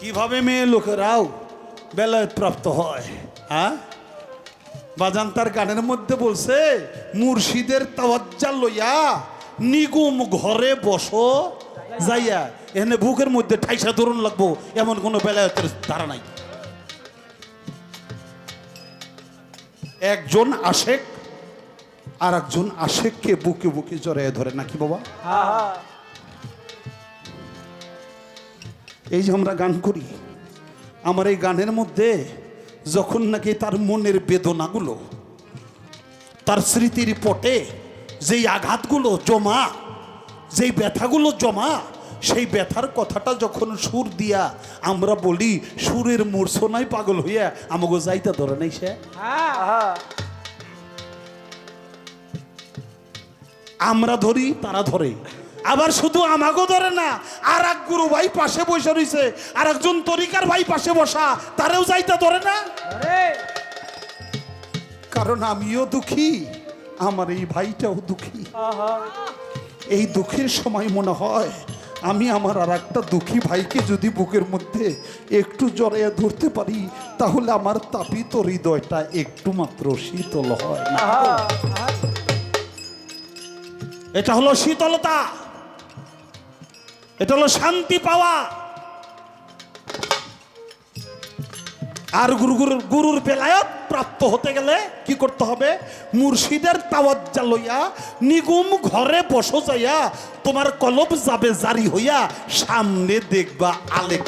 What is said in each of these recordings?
কীভাবে মেয়ে লোকেরাও বেলায় প্রাপ্ত হয় হ্যাঁ? বাজান তার গানের মধ্যে বলছে, মুর্শিদের তাওয়াজ্জা লইয়া নিগুম ঘরে বসো, যাইয়া এখানে বুকের মধ্যে ঠাইসা ধরুন লাগবো, এমন কোনো বেলায়তের ধারা নাই। একজন আশেক আর একজন আশেককে বুকে বুকে জড়াইয়া ধরে, নাকি বাবা? এই যে আমরা গান করি আমার এই গানের মধ্যে যখন নাকি তার মনের বেদনাগুলো তার স্মৃতির পটে যেই আঘাতগুলো জমা যেই ব্যথাগুলো জমা সেই ব্যথার কথাটা যখন সুর দিয়া আমরা বলি সুরের মূর্ছনায় পাগল হইয়া আমাকে যাইতে ধরে নাই সে। আমরা ধরি তারা ধরে। আবার শুধু আমাকেও ধরে না আর এক গুরু ভাই পাশে বসে রইছে আর একজন তরিকার ভাই পাশে বসা তারেও যাইতে ধরে না? কারণ আমিও দুঃখী আমার এই ভাইটাও দুঃখী। এই দুঃখের সময় মনে হয় আমি আমার আর একটা দুঃখী ভাইকে যদি বুকের মধ্যে একটু জড়াইয়া ধরতে পারি তাহলে আমার তাপিত হৃদয়টা একটু মাত্র শীতল হয় না। এটা হলো শীতলতা। এটা হলো শান্তি পাওয়া। আর গুরু গুরুর গুরুর বেলায়ত প্রাপ্ত হতে গেলে কি করতে হবে? মুর্শিদের তাওয়াজ্জা লইয়া নিগুম ঘরে বসো যাইয়া তোমার কলব যাবে জারি হইয়া সামনে দেখবা আলেক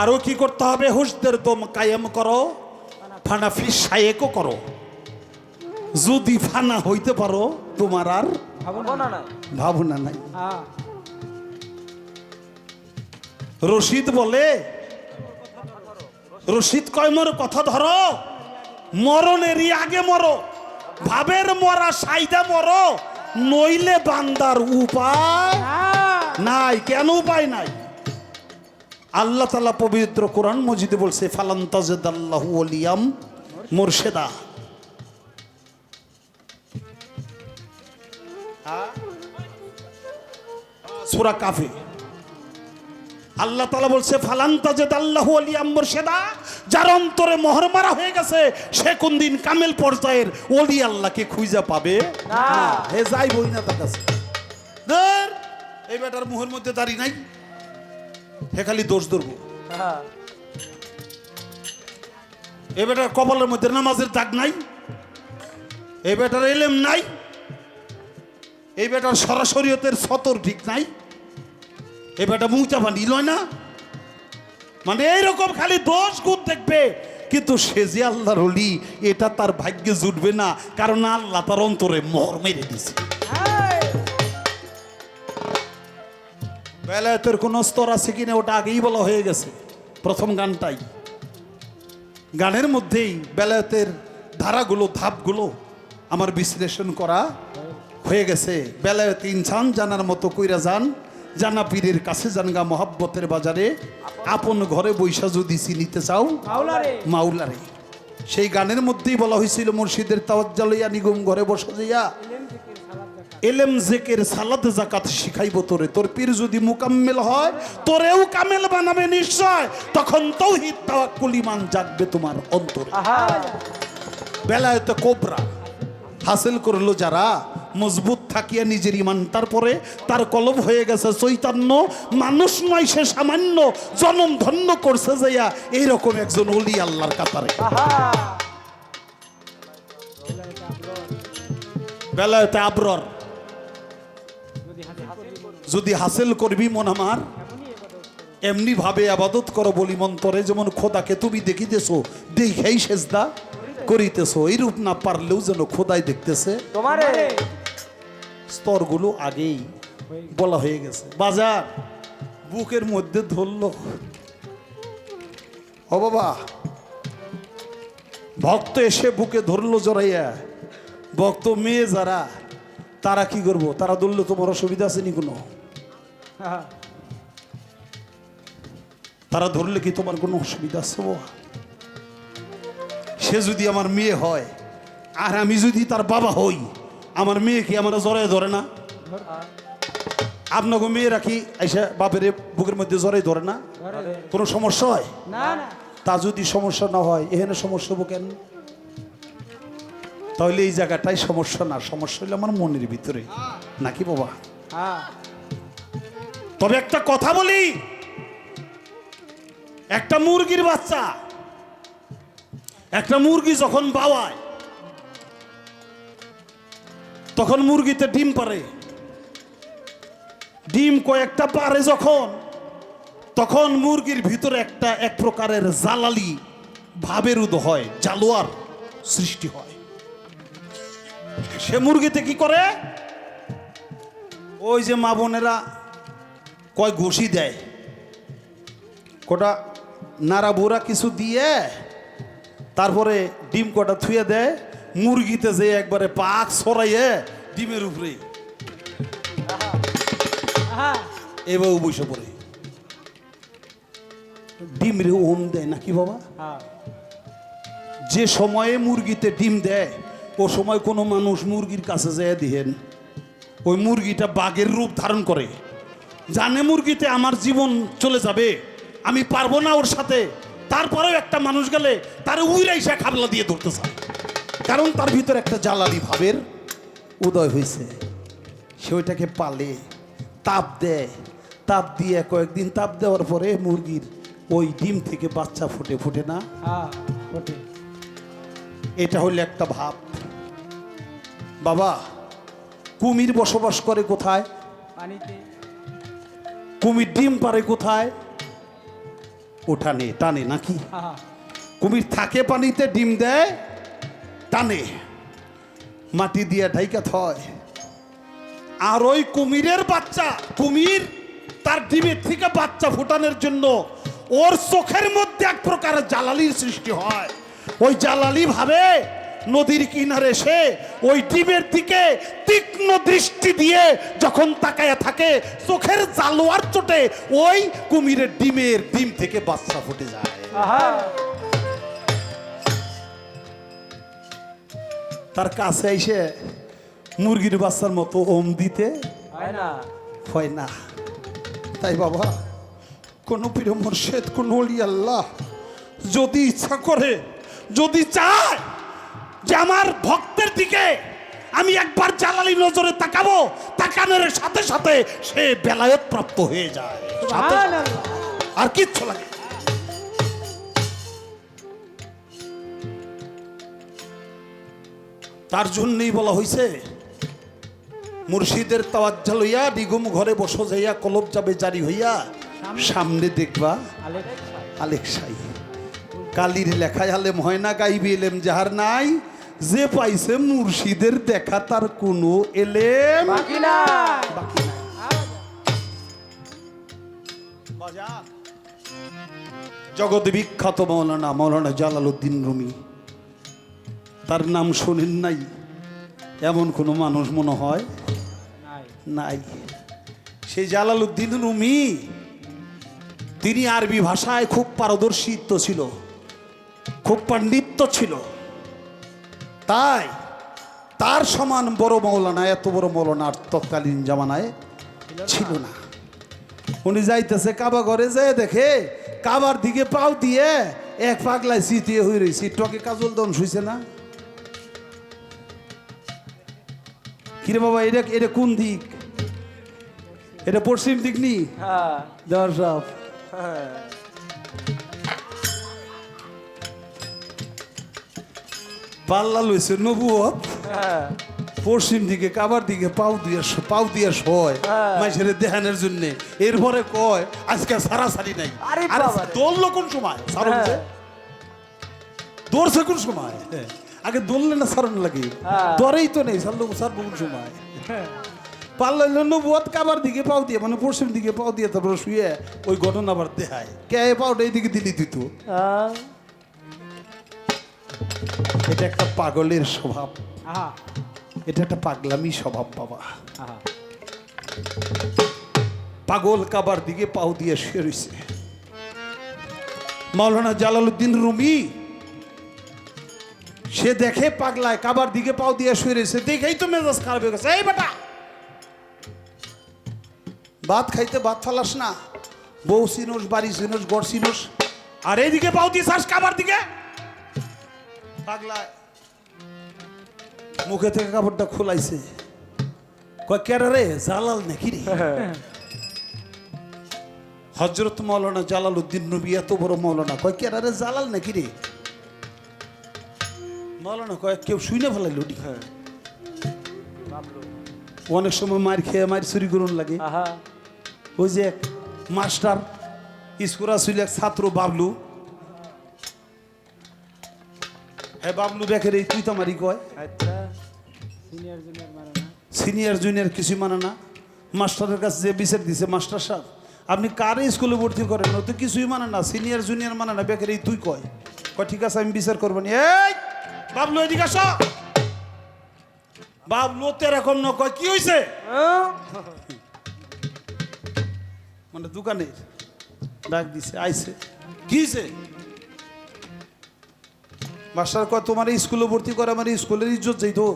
আরও কি করতে হবে? হুশদের দম কায়েম করো ফানাফি সায়েকও করো। যদি ফানা হইতে পারো তোমার আর ভাবনা নাই। রশিদ বলে রশিদ কয় মোর কথা ধরো মরণেরই আগে মরো ভাবের মরা সাইদা মরো নইলে বান্দার উপায় নাই কেন উপায় নাই? আল্লাহ তালা পবিত্র কোরআন মজিদে বলছে ফালান্তাজেদ আল্লাহ মোরশেদা। সুরা কাফে আল্লাহ তালা বলছে ফালান্তা যে আল্লাহ আলী আম্বর সেদা যার অন্তরে মোহর মারা হয়ে গেছে, সে কোন দিন কামেল পর্যায়ের ওলি আল্লাহকে খুঁজে পাবে হে যাই বই না তার কাছে। এই বেটার মুহের মধ্যে দাঁড়ি নাই। হে খালি দোষ ধরবো। এ বেটার কপালের মধ্যে নামাজের দাগ নাই। এই বেটার এলেম নাই। এই বেটার সরাসরিয়তের সতর ঠিক নাই? এই বেটা মুচা পানি লয় না? মানে এইরকম খালি দোষ গুণ দেখবে। কিন্তু সে যে আল্লাহর হলি এটা তার ভাগ্যে জুটবে না, কারণ আল্লাহ তার অন্তরে মোহর মেরে দিছে বেলায়েতের কোন স্তর আছে কিনা, ওটা আগেই বলা হয়ে গেছে। প্রথম গানটাই। গানের মধ্যেই বেলায়েতের ধারাগুলো ধাপগুলো আমার বিশ্লেষণ করা হয়ে গেছে। বেলায়েত ইনসান জানার মতো কইরা যান। জানা পীরের কাছে জানগা মহাব্বতের বাজারে। আপন ঘরে বৈশা যদি চিনিতে চাও মাওলারে। সেই গানের মধ্যেই বলা হয়েছিল মুর্শিদের তাওয়াজ্জা লইয়া নিগম ঘরে বসে যাইয়া এলেম জেকের সালাদ জাকাত শিখাইব তোরে। তোর পীর যদি মুকাম্মেল হয় তোরেও কামেল বানাবে নিশ্চয়। তখন তৌহিদ তাওয়াক্কুল ঈমান জাগবে তোমার অন্তরে। বেলায়তে কোবরা। হাসিল করল যারা মজবুত থাকিয়া নিজের ইমান তারপরে তার কলব হয়ে গেছে চৈতন্য। মানুষ নয় সে সামান্য জনম ধন্য করছে যাইয়া এইরকম একজন অলি আল্লাহর কাতারে। বেলায়তে আবরর। যদি হাসিল করবি। মন আমার এমনি ভাবে আবাদত করো বলি মন্তরে। যেমন খোদাকে তুমি দেখিতেছো দেখেই সেজদা করিতেছো এইরূপ না পারলেও যেন খোদাই দেখতেছে। তোমারে! স্তরগুলো আগেই বলা হয়ে গেছে। বাজার, বুকের মধ্যে ধরলো। ও বাবা, ভক্ত এসে বুকে ধরলো জড়াইয়া। ভক্ত মেয়ে যারা, তারা কি করব? তারা ধরলে তোমার অসুবিধা আছে নি কোনো? তারা ধরলে কি তোমার কোনো অসুবিধা আছে? সে যদি আমার মেয়ে হয়, আর আমি যদি তার বাবা হই আমার মেয়ে কি আমার জড়ায় ধরে না? আপনাকে মেয়েরা কি এসে বাপের বুকের মধ্যে জ্বরে ধরে না? কোনো সমস্যা হয়? তা যদি সমস্যা না হয় এখানে সমস্যা হব কেন? তাহলে এই জায়গাটাই সমস্যা না সমস্যা হলো আমার মনের ভিতরে। নাকি বাবা? হ্যাঁ। তবে একটা কথা বলি একটা মুরগির বাচ্চা একটা মুরগি যখন বাওয়ায় তখন মুরগিতে ডিম পারে। ডিম কয়েকটা পারে যখন, তখন মুরগির ভিতরে একটা এক প্রকারের জালালি ভাবের উদ হয় জালোয়ার সৃষ্টি হয়। সে মুরগিতে কি করে? ওই যে মা বোনেরা কয় ঘষি দেয়। কটা নাড়া বুড়া কিছু দিয়ে, তারপরে ডিম কটা থুয়ে দেয়। মুরগিতে যে একবারে পাক সরাইয়ে ডিমের উপরে। এবার বসে পড়ে। ডিম রে ওম দেয় নাকি বাবা? হ্যাঁ। যে সময়ে মুরগিতে ডিম দেয় ও সময় কোনো মানুষ মুরগির কাছে যেয়ে দিহেন ওই মুরগিটা বাঘের রূপ ধারণ করে। জানে মুরগিতে আমার জীবন চলে যাবে আমি পারব না ওর সাথে। তারপরেও একটা মানুষ গেলে তার উইরাই সে খাবলা দিয়ে ধরতে চায়। কারণ তার ভিতরে একটা জ্বালালি ভাবের উদয় হয়েছে। সে ওইটাকে পালে তাপ দেয়। তাপ দিয়ে কয়েকদিন তাপ দেওয়ার পরে মুরগির ওই ডিম থেকে বাচ্চা ফুটে ফুটে না? হ্যাঁ এটা হলো একটা ভাব। বাবা কুমির বসবাস করে কোথায়? পানিতে। কুমির ডিম পারে কোথায়? ওঠানে টানে নাকি? হ্যাঁ। কুমির থাকে পানিতে ডিম দেয়? টানে, মাটি দিয়ে ঢাইকা থয়। আর ওই কুমিরের বাচ্চা, কুমির তার ডিমের থেকে বাচ্চা ফুটানোর জন্য ওর চোখের মধ্যে এক প্রকারের জ্বালালির সৃষ্টি হয়। ওই জ্বালালি ভাবে নদীর কিনারে এসে ওই ডিমের দিকে তীক্ষ্ণ দৃষ্টি দিয়ে যখন তাকায় থাকে, চোখের জালোয়ার চোটে ওই কুমিরের ডিমের ডিম থেকে বাচ্চা ফুটে যায়। তার কাছে এসে মুরগির বাচ্চার মতো ওম দিতে হয় না। হয় না। তাই বাবা কোন প্রিয় মোর্শেদ কোন অলি আল্লাহ যদি ইচ্ছা করে যদি চায় যে আমার ভক্তের দিকে আমি একবার জালালি নজরে তাকাবো তাকানোর সাথে সাথে সে বেলায়ত প্রাপ্ত হয়ে যায়। আর কিচ্ছু লাগে তার জন্যই বলা হয়েছে মুর্শিদের তাওয়াজ্জা লইয়া নিগুম ঘরে বসো যাইয়া কলব যাবে জারি হইয়া সামনে দেখবা আলেক আলেকসাই কালির লেখায় আলেম হয় না গাইবি এলেম যাহার নাই। যে পাইছে মুর্শিদের দেখা তার কোনো এলেম বাকি নাই। জগৎ বিখ্যাত মৌলানা মৌলানা জালালউদ্দিন রুমি। তার নাম শোনেন নাই। এমন কোনো মানুষ মনে হয়? নাই। সেই জালালউদ্দিন রুমি, তিনি আরবি ভাষায় খুব পারদর্শিত্ব ছিল, খুব পাণ্ডিত্য ছিল। তাই তার সমান বড় মৌলানা, এত বড় মৌলানা তৎকালীন জামানায় ছিল না। উনি যাইতেছে কাবা ঘরে, যায় দেখে কাবার দিকে পাও দিয়ে এক পাগলায় সিটিয়ে হয়ে রয়েছে। টকে কাজল দন শুইছে না? কিরে বাবা এটা এটা কোন দিক এটা পশ্চিম দিক নি হ্যাঁ দেওয়ার পাল্লা লইছে নবুয়ত হ্যাঁ পশ্চিম দিকে কাবার দিকে পাও দিয়ে পাও দিয়ে শয় হ্যাঁ। মাইসের দেহানের জন্য এরপরে কয় আজকে সারা সারি নাই আরে। দৌড়লো কোন সময়? হ্যাঁ। দৌড়ছে কোন সময় হ্যাঁ। আগে দৌড়লে না সারণ লাগে। হ্যাঁ। দরেই তো নেই সারলো সারবো কোন সময়? পাল্লা নবুয়ত কাবার দিকে পাও দিয়ে মানে পশ্চিম দিকে পাও দিয়ে তারপরে শুয়ে ওই ঘটনা আবার দেখায়। কে এই পাওটা এইদিকে দিলি তুই তো? হ্যাঁ। এটা একটা পাগলের স্বভাব। আহা। এটা একটা পাগলামি স্বভাব বাবা। আহা। পাগল কাবার দিকে পাও দিয়ে শুয়ে রয়েছে মাওলানা জালালউদ্দিন রুমি সে দেখে পাগলায় কাবার দিকে পাও দিয়ে শুয়ে রয়েছে। দেখেই তো মেজাজ খারাপ হয়ে গেছে। এই বেটা! ভাত খাইতে ভাত ফালাস না। বউ চিনোস বাড়ি চিনোস গড় চিনোস আর এইদিকে পাও দিয়ে চাস কাবার দিকে? পাগলা মুখে থেকে কাপড়টা খোলাইছে। কয় কেরা জালাল নাকি হজরত মৌলানা জালাল উদ্দিন নবী, এত বড় মৌলানা। কয় কেরা রে? জালাল নাকি রে? মৌলানা কয় কেউ শুনে ফেলাই লুটি বাবলু অনেক সময় মার খেয়ে মার চুরি করুন লাগে। আহা। ওই যে এক মাস্টার স্কুল আসলে এক ছাত্র বাবলু। হ্যাঁ বাবলু দেখে রে তুই তো আমারই কয়। আচ্ছা সিনিয়র জুনিয়র মানে জুনিয়র কিছু মানে না। মাস্টারের কাছে যে বিচার দিছে মাস্টার সাহেব আপনি কারে স্কুলে ভর্তি করেন? ও তো কিছুই মানে না সিনিয়র জুনিয়র মানে না। বেকার এই তুই কয়। কয় ঠিক আছে আমি বিচার করব না। এই! বাবলু এদিকে আস। বাবলু তো এরকম ন কয় কি হয়েছে মানে দোকানে ডাক দিছে আইছে। কি হয়েছে মাস্টার কয় তোমার স্কুলে ভর্তি করে আমার এই স্কুলের ইজ্জত যাই তো।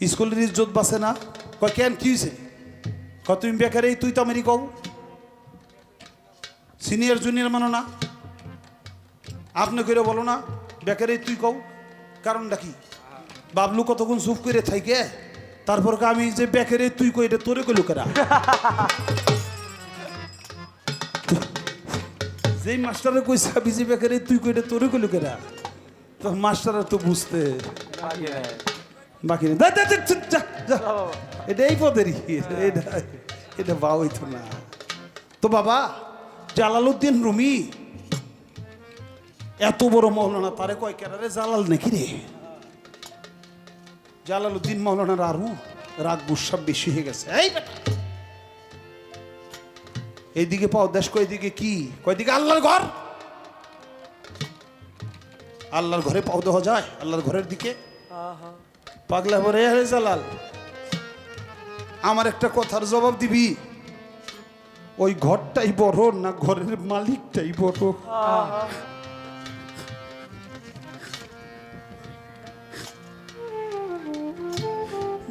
স্কুলের ইজ্জত বাঁচে না। কয় কেন কি হয়েছে কয় তুমি বেকার এই তুই তো আমারই কও সিনিয়র জুনিয়র মানো না। আপনি করে বলো না। বেকার তুই কও, কারণটা কি? বাবলু কতক্ষণ চুপ করে থাকে? তারপর আমি যে বেকারে তুই কই, এটা তোরে কইলু কেরা যেই মাস্টারে কইছে, আমি যে বেকারে তুই কই, এটা তোরে কইলু কেরা তো মাস্টারের তো বুঝতে বাকি নেই। এটা এই পদেরই এটা এটা বা হইতো না। তো বাবা, জালালউদ্দিন রুমি এত বড় মৌলানা তারে কয় কেরারে জালাল নাকি রে? জালালউদ্দিন মৌলানার আরু রাগ গুসাব বেশি হয়ে গেছে। এই বেটা। এইদিকে পাও দেশ কয়দিকে কি? কয়দিকে আল্লাহর ঘর? আল্লাহর ঘরে পাও দেওয়া যায় আল্লাহর ঘরের দিকে। পাগলা বলে হে জালাল আমার একটা কথার জবাব দিবি? ওই ঘরটাই বড় না ঘরের মালিকটাই বড়?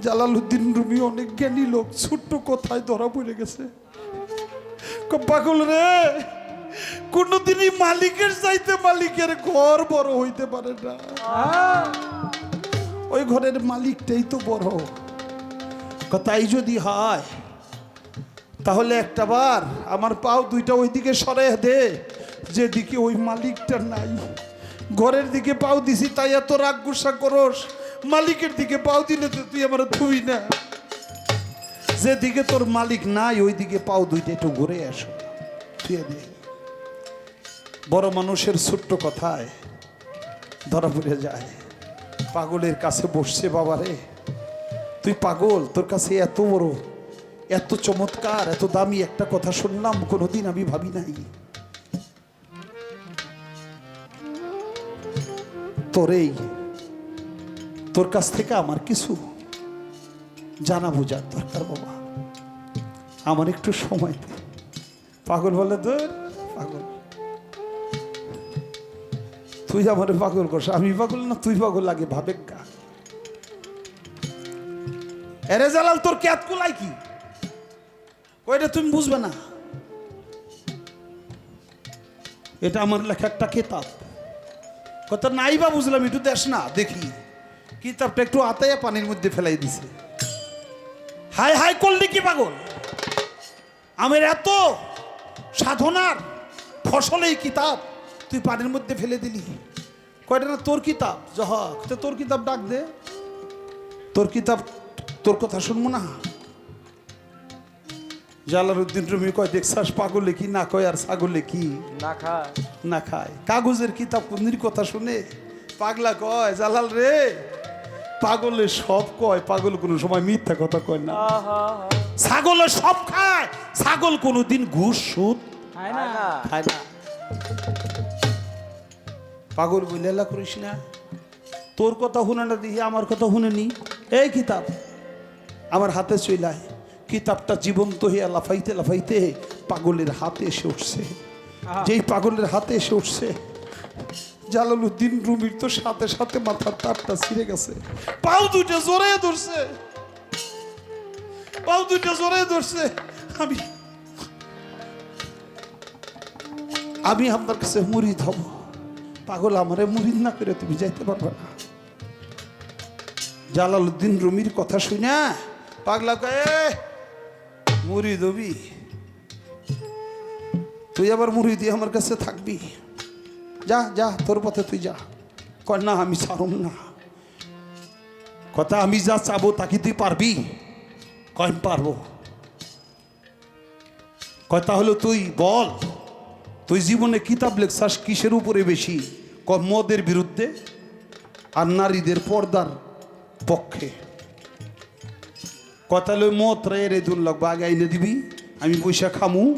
জালালউদ্দিন রুমি অনেক জ্ঞানী লোক ছোট্ট কথায় ধরা পড়ে গেছে। পাগল রে কোনদিনই মালিকের চাইতে মালিকের ঘর বড় হইতে পারে না। ওই ঘরের মালিকটাই তো বড়। তাই যদি হয় তাহলে একটা বার আমার পাও দুইটা ওইদিকে সরে দে যেদিকে ওই মালিকটা নাই। ঘরের দিকে পাও দিছি তাই এত রাগ গুসা করস। মালিকের দিকে পাও দিলে তো তুই আমার থুই না। যেদিকে তোর মালিক নাই ওই দিকে পাও দুইটা একটু ঘুরে আসো। বড় মানুষের ছোট্ট কথায় ধরা পড়ে যায়। পাগলের কাছে বসছে বাবারে। তুই পাগল, তোর কাছে এত বড়, এত চমৎকার, এত দামি একটা কথা শুনলাম, কোনোদিন আমি ভাবি নাই। তোরেই তোর কাছ থেকে আমার কিছু জানা বোঝার দরকার বাবা। আমার একটু সময় দে। পাগল বলে তোর পাগল। তুই আমার পাগল করছ আমি পাগল না, তুই পাগল লাগে ভাবে এরে জালাল, তোর ক্যাত কুলাই কি? ওইটা তুমি বুঝবে না? এটা আমার লেখা একটা কেতাব। কথা নাই বা বুঝলাম, একটু দেশ না, দেখি। কিতাবটা একটু আতাইয়া পানির মধ্যে ফেলাই দিছে? হাই হাই করলি কি পাগল? আমার এত সাধনার ফসল এই কিতাব তুই পানির মধ্যে ফেলে দিলি। কয়টা না তোর কিতাব? জহ তোর কিতাব ডাক দে। তোর কিতাব তোর কথা শুনব না? জালালউদ্দিন রুমি কয় দেখছাস পাগলে কি না কয় আর ছাগলে কি? না খায়। না খায়। কাগজের কিতাব কোনদিন কথা শুনে? পাগলা কয় জালাল রে পাগলে সব কয় পাগল কোনো সময় মিথ্যা কথা কয় না। ছাগলে সব খায় ছাগল কোনোদিন ঘুষ সুদ খায় না। খায় না। পাগল বলে এলা করিস না। তোর কথা শুনে না দিহি আমার কথা শুনেনি এই কিতাব আমার হাতে চইলায় কিতাবটা জীবন্ত হইয়া লাফাইতে লাফাইতে পাগলের হাতে এসে উঠছে। যেই পাগলের হাতে এসে উঠছে জালালউদ্দিন রুমির তো সাথে সাথে মাথার তারটা ছিঁড়ে গেছে। পাও দুটো জোরে ধরছে। পাও দুইটা জোরে ধরছে। আমি আমি আপনার কাছে মুড়িদ হব পাগল আমারে মুড়িদ না করে তুমি যাইতে পারবে না। জালালউদ্দিন রুমির কথা শুনে পাগলা কয়ে মুড়িদ হবি তুই আবার মুড়ি দিয়ে আমার কাছে থাকবি? যা যা, তোর পথে তুই যা। কয়, না, আমি ছাড়ুম না। কথা আমি যা চাবো, তাকে তুই পারবি? কয় পারব। কথা হলো তুই বল, তুই জীবনে কিতাব লেখছাস কিসের উপরে বেশি? ক মদের বিরুদ্ধে আর নারীদের পর্দার পক্ষে। কথা হলো মদ রে রে দুর্লভ আগে আইনে দিবি, আমি পয়সা খামু,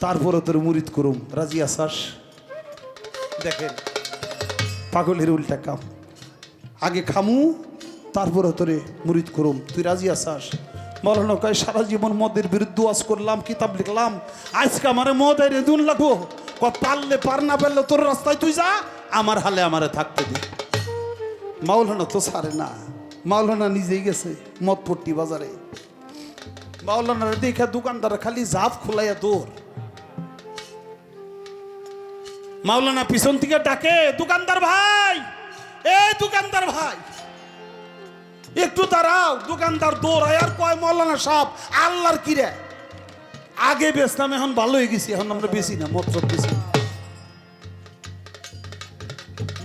তারপরে তোর মুরিদ করুম। রাজি আসাস দেখেন, পাগলের উল্টা কাম। আগে খামু, তারপরে তোরে মুরিদ করুম। তুই রাজি আসাস মৌলানা কয়, সারা জীবন মদের বিরুদ্ধে ওয়াজ করলাম, কিতাব লিখলাম। আজকে আমার মদ এর দুন লাগবো। ক পারলে পার, না পারলে তোর রাস্তায় তুই যা, আমার হালে আমারে থাকতে দে। মাওলানা তো সারে না। মাওলানা নিজেই গেছে মদ পট্টি বাজারে। মাওলানার দেখে দোকানদার খালি জাপ খোলাইয়া দৌড়। মাওলানা পিছন থেকে ডাকে, দোকানদার ভাই এ দোকানদার ভাই, একটু দাঁড়াও, দোকানদার দৌড়ায় আর কয় মাওলানা সাপ আল্লাহর কিরে আগে বেচতাম, এখন ভালো হয়ে গেছি, এখন আমরা বেশি না মত বেশি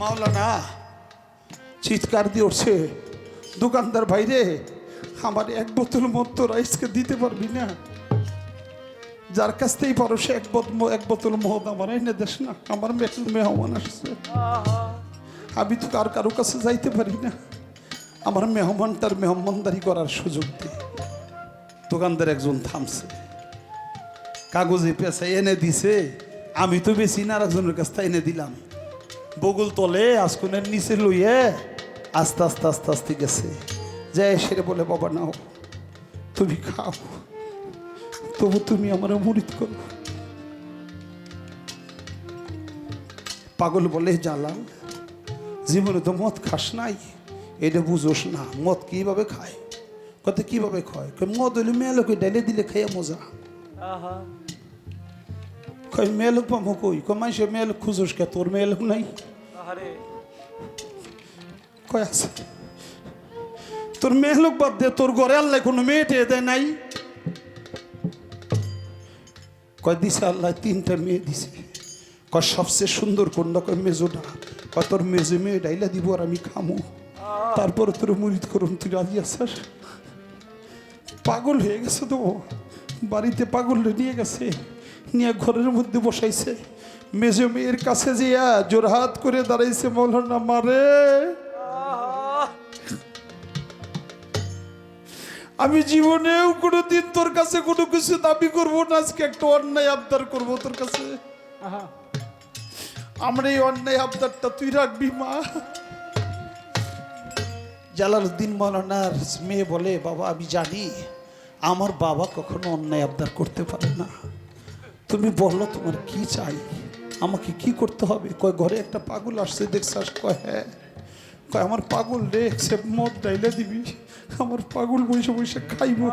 মাওলানা, চিৎকার দিয়ে উঠছে, দোকানদার ভাই রে, আমার এক বোতল মদ তো রাইসকে দিতে পারবি না? যার কাছ থেকেই পারো, সে এক বোতল এক বোতল মদ আমার এনে দেশ না, আমার মেহমান আসছে। আমি তো কার কারও কাছে যাইতে পারি না। আমার মেহমান তার মেহমানদারি করার সুযোগ দে। দোকানদার একজন থামছে। কাগজে পেঁচা এনে দিছে। আমি তো বেশি না আর একজনের কাছ থেকে এনে দিলাম। বগুল তলে আজকুনের নিচে লইয়ে আস্তে আস্তে আস্তে আস্তে গেছে। যে সেরে বলে, বাবা নাও, তুমি খাও। তবু তুমি আমার মুরিদ করো। পাগল বলে জালাল জীবনে তো মদ খাস নাই এটা বুঝোস না মদ কীভাবে খায়? কত কীভাবে খায়? কয় মদ হইলে মেয়ে লোকে ডাইলে দিলে খাইয়া মজা। কয় মেয়ে লোক পাবো কই? কয় মাইসে মেয়ে লোক খুঁজোস কে? তোর মেয়ে লোক নাই। কয় আছে? তোর মেয়ে লোক বাদ দে তোর ঘরে আল্লাহ কোনো মেয়ে টেয়ে দেয় নাই। কয়, দিছে আল্লাহ, তিনটা মেয়ে দিছে। কয়, সবচেয়ে সুন্দর কোনটা কয় মেজোটা। কয়, তোর মেজো মেয়ে ডাইলা দিব আর আমি খামো। তারপরে তোর মুরিদ করুন তুই রাজি আসাস পাগল হয়ে গেছে তো বাড়িতে পাগল নিয়ে গেছে, নিয়ে ঘরের মধ্যে বসাইছে। মেজো মেয়ের কাছে যেয়া জোরহাত করে দাঁড়াইছে মৌলানা মারে। আমি জীবনেও কোনোদিন তোর কাছে কোনো কিছু দাবি করব না আজকে একটা অন্যায় আবদার করব তোর কাছে। আমরা এই অন্যায় আবদারটা তুই রাখবি মা। জালালউদ্দিন মৌলানার মেয়ে বলে বাবা আমি জানি আমার বাবা কখনো অন্যায় আবদার করতে পারে না। তুমি বলো তোমার কি চাই? আমাকে কি করতে হবে? কয় ঘরে একটা পাগল আসছে দেখছাস? কয় হ্যাঁ। কয় আমার পাগল রে সে মদ ডাইলে দিবি। আমার পাগল বসে বসে খাইব।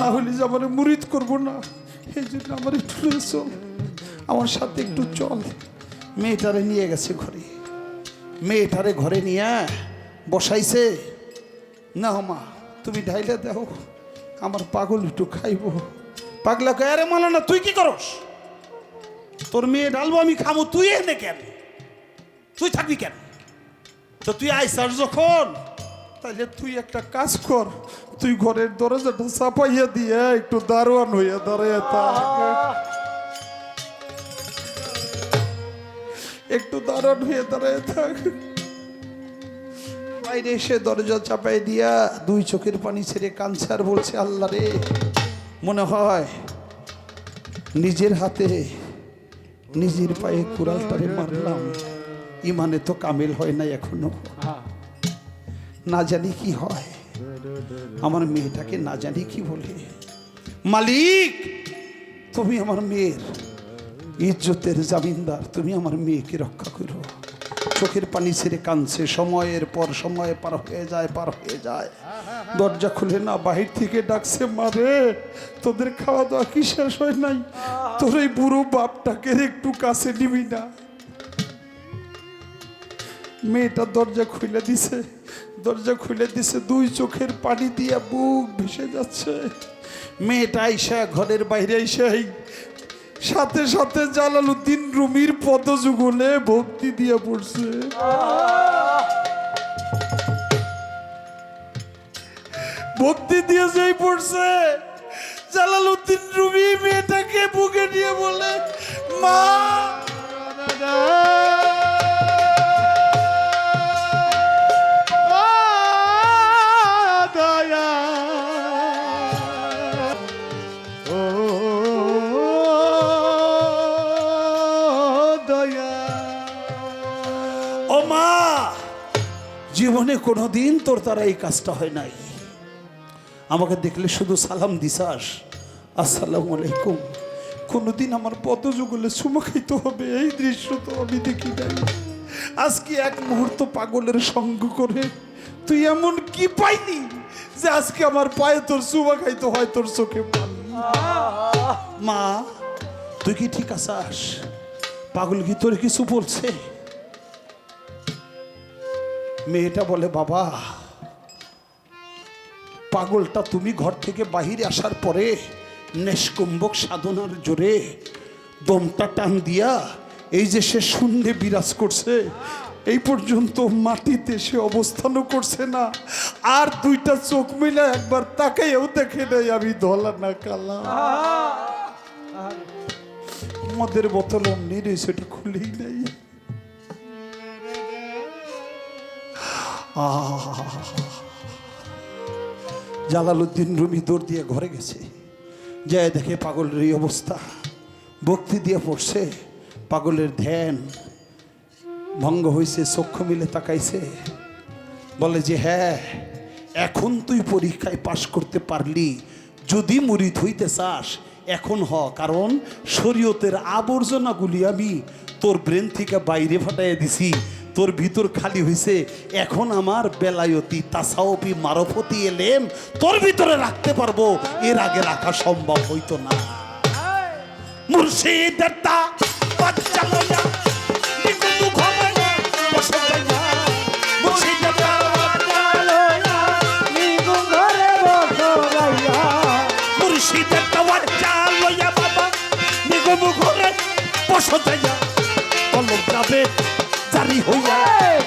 না হলে যে আমার মুরিদ করব না। এই জন্য আমার একটু চল। আমার সাথে একটু চল। মেয়েটারে নিয়ে গেছে ঘরে। মেয়েটারে ঘরে নিয়ে বসাইছে। না মা, তুমি ঢাইলে দাও। আমার পাগল একটু খাইব। পাগলা কয়, আরে মালা না তুই কি করস? তোর মেয়ে ডালবো আমি খামো। তুই এনে কেন? তুই থাকবি কেন? তো তুই আইসার যখন তাহলে তুই একটা কাজ কর, তুই ঘরের দরজাটা চাপাইয়া দিয়ে একটু দারোয়ান হইয়া দাঁড়াইয়া থাক। একটু দাঁড়ান হয়ে দাঁড়ায় থাক। বাইরে এসে দরজা চাপাই দিয়া দুই চোখের পানি ছেড়ে আর বলছে, আল্লাহ রে, মনে হয় নিজের হাতে নিজের পায়ে কুড়ালটারে মারলাম। ইমানে তো কামেল হয় না এখনও। না জানি কি হয়। আমার মেয়েটাকে না জানি কি বলে। মালিক, তুমি আমার মেয়ের ইজ্জতের জামিনদার, তুমি আমার মেয়েকে রক্ষা করো। চোখের পানি ছেড়ে কাঁদছে, সময়ের পর সময় পার হয়ে যায়, পার হয়ে যায়। দরজা খুলে না, বাহির থেকে ডাকছে মারে তোদের খাওয়া দাওয়া কি শেষ হয় নাই? তোর এই বুড়ো বাপটাকে একটু কাছে নিবি না। মেয়েটা দরজা খুলে দিছে। দরজা খুলে দিছে, দুই চোখের পানি দিয়া বুক ভেসে যাচ্ছে। মেয়েটা আইসা ঘরের বাইরে আইসাই সাথে সাথে জালালউদ্দিন রুমির পদযুগলে ভক্তি দিয়া পড়ছে। ভক্তি দিয়ে যেই পড়ছে, জালালউদ্দিন রুমি মেয়েটাকে বুকে নিয়ে বলে, মা! জীবনে কোনো দিন তোর তারা এই কাজটা হয় নাই। আমাকে দেখলে শুধু সালাম দিসাস আসসালামু আলাইকুম। কোনোদিন আমার পদযুগলে সুমা খাইতে হবে, এই দৃশ্য তো আমি দেখি নাই। আজকে এক মুহূর্ত পাগলের সঙ্গ করে তুই এমন কি পাইনি যে আজকে আমার পায়ে তোর সুমা খাইতে হয়, তোর চোখে মা, তুই কি ঠিক আছাস? পাগল কি তোর কিছু বলছে? মেয়েটা বলে, বাবা, পাগলটা তুমি ঘর থেকে বাহিরে আসার পরে নেশকুম্বক সাধনার জোরে দমটা টান দিয়া এই যে সে শূন্যে বিরাজ করছে, এই পর্যন্ত মাটিতে সে অবস্থানও করছে না। আর দুইটা চোখ মিলে একবার তাকাইও দেখে নেই আমি ধলা না কালা। আমাদের বোতল অমনি রয়েছে সেটা খুলেই নেই। জালালউদ্দিন রুমি দৌড় দিয়ে ঘরে গেছে। যায় দেখে পাগলের এই অবস্থা। ভক্তি দিয়ে পড়ছে। পাগলের ধ্যান ভঙ্গ হয়েছে চক্ষু মিলে তাকাইছে। বলে যে হ্যাঁ এখন তুই পরীক্ষায় পাশ করতে পারলি। যদি মুরিদ হইতে চাস, এখন হ। কারণ শরীয়তের আবর্জনাগুলি আমি তোর ব্রেন থেকে বাইরে ফাটাইয়া দিছি। তোর ভিতর খালি হয়েছে এখন আমার বেলায়তি তাসাওপি মারফতি, এলেম, তোর ভিতরে রাখতে পারব। এর আগে রাখা সম্ভব হইতো না। মুর্শিদের তা বাচ্চা লইয়া নিকুমু জারি হইয়া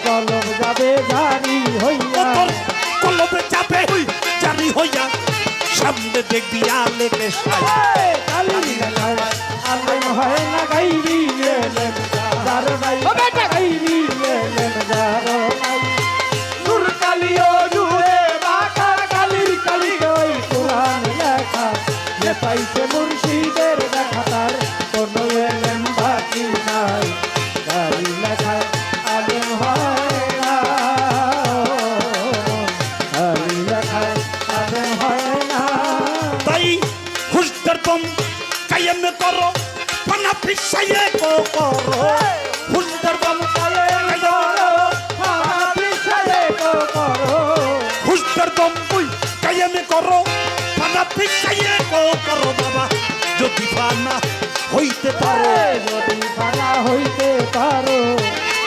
কলম যাবে জারি হইয়া কলমে যাবে জারি হইয়া সামনে দেখবি আলে কালি আলম হয় না গাইবি করো পানা পিছাইয়ে কো করো বাবা যদি পানা হইতে পারো হইতে পারো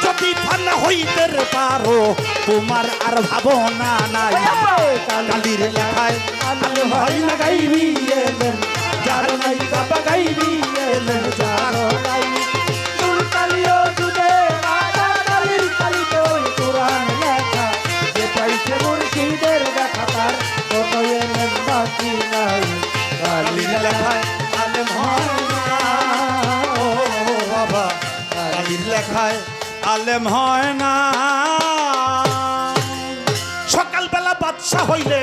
যদি পানা হইতে পারো তোমার আর ভাবনা নাই কালির লেখায় আলো হয় না গাইবি এলেন যার নাই গাইবি এলেন লেখায় আলেম হয় না। সকালবেলা বাদশা হইলে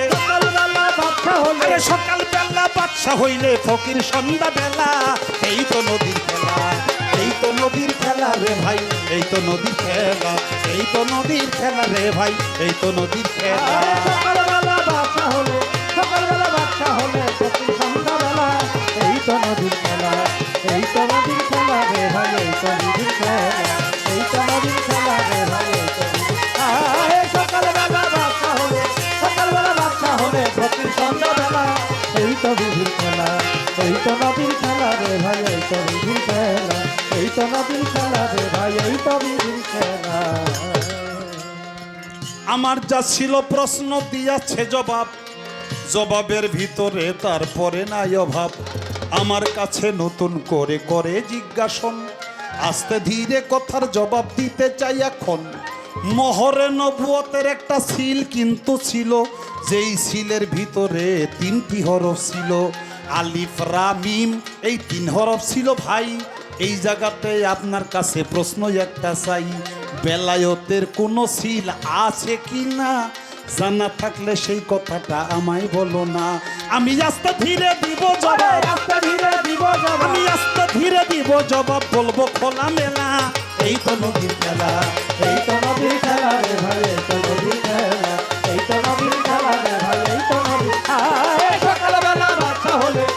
বাচ্চা হলে আরে সকালবেলা বাদশা হইলে ফকির সন্ধ্যা বেলা এই তো নদীর খেলা এই তো নদীর খেলা রে ভাই এই তো নদীর খেলা এই তো নদীর খেলা রে ভাই এই তো নদীর খেলা। তো খেলা রে ভাই, এই তো খেলা। এই তো খেলা রে ভাই, এই তো খেলা। আমার যা ছিল প্রশ্ন দিয়াছে জবাব। জবাবের ভিতরে তারপরে নাই অভাব। আমার কাছে নতুন করে করে জিজ্ঞাসন। আস্তে ধীরে কথার জবাব দিতে চাই এখন। মহরে নবুয়তের একটা সিল কিন্তু ছিল। যেই সিলের ভিতরে তিনটি হরফ ছিল। আলিফ রা মিম, এই তিন হরফ ছিল ভাই। এই জায়গাতে আপনার কাছে প্রশ্ন একটা চাই, বেলায়তের কোনো সিল আছে কি না? জানা থাকলে সেই কথাটা আমায় বলো না। আমি আস্তে ধীরে দিব জবাব। রাস্তা ধীরে দিব আমি আস্তে ধীরে দিব জবাব, বলব খোলা মেলা। এই তো নদীর খেলা, এই তো নবীর খেলা এই তো নবীর খেলা, এই তো নবীর খেলা